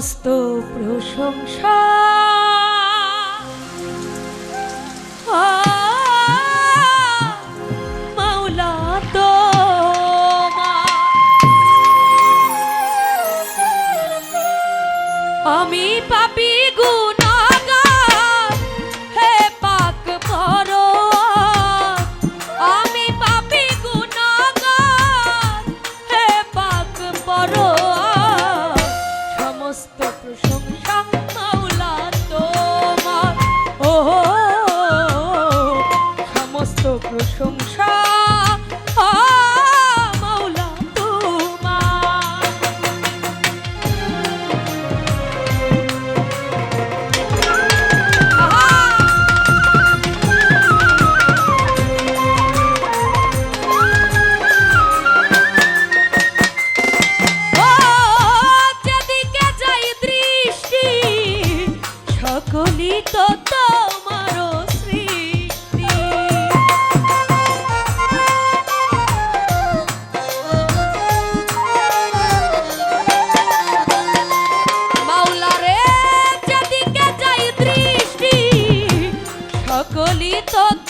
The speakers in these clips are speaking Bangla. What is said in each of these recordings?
সমস্ত প্রশংসা। আমি পাপি গুণাগার হে পাক পরো আমি পাপি গুণাগার হে পাক পরো 첫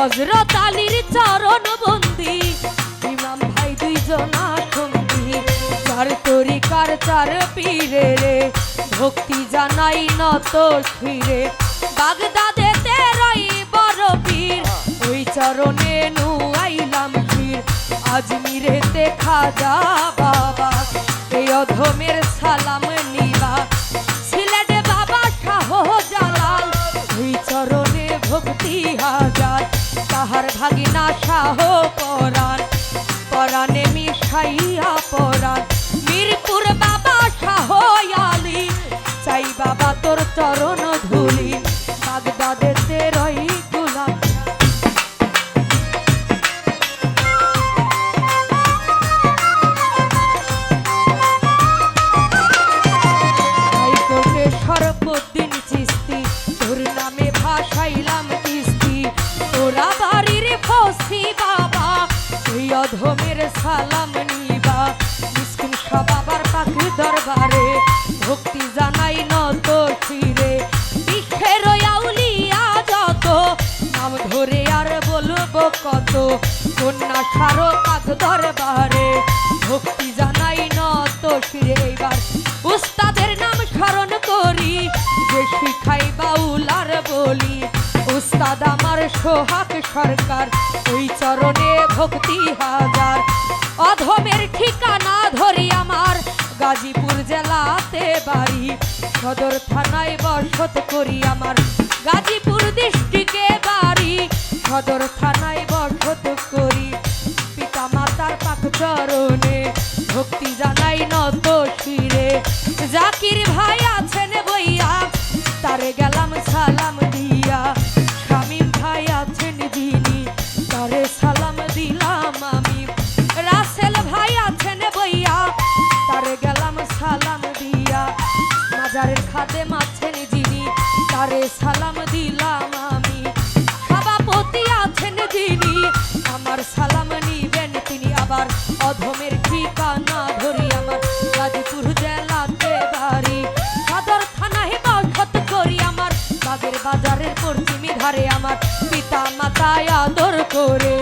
ভাই চার রে, ভক্তি জানাই নত ফিরে বাগদাদেতে রই বড় পীর ওই চরণে নুয়াইলাম পীর দেখা যা বাবা, এই অধমের সালাম তাহার ভাগিনা শাহ পরাণ, পরাণে মিশাইয়া পরাণ। মিরপুর বাবা শাহ আলী, চাই বাবা তোর চরণ ধুলি। অধমের সালাম নিবা। মিসকিন সব বাবার দরবারে। ভক্তি জানাই নত শিরে বিশ্বের আউলিয়া যত, নাম ধরে আর বলব কত। কন্যা সারো পাখ দরবারে। ভক্তি জানাই নত শিরে এইবার উস্তাদের নাম স্মরণ করি। যে শিখাই বাউলার বলি। উস্তাদ সোহাগ সরকার, ওই চরণে ভক্তি হাজার। অধমের ঠিকানা ধরি আমার, গাজীপুর জেলাতে বাড়ি। সদর থানায় বসত করি আমার, গাজীপুর ডিস্ট্রিক্টে বাড়ি। সদর থানায় বসত করি পিতা মাতার পাক চরণে। ভক্তি জানাই নত শিরে। জাকির ভাই আছেন মাজারের খাদে আছেন যিনি তারে সালাম দিলাম আমি। সভাপতি আছেন যিনি, আমার সালাম নিবেন তিনি আবার। অধমের ঠিকানা ধরি আমার, গাজীপুর জেলাতে বাড়ি। সদর থানায় বসত করি আমার, বাগের বাজারের পশ্চিমী ধারে আমার। পিতা মাতায় আদর করে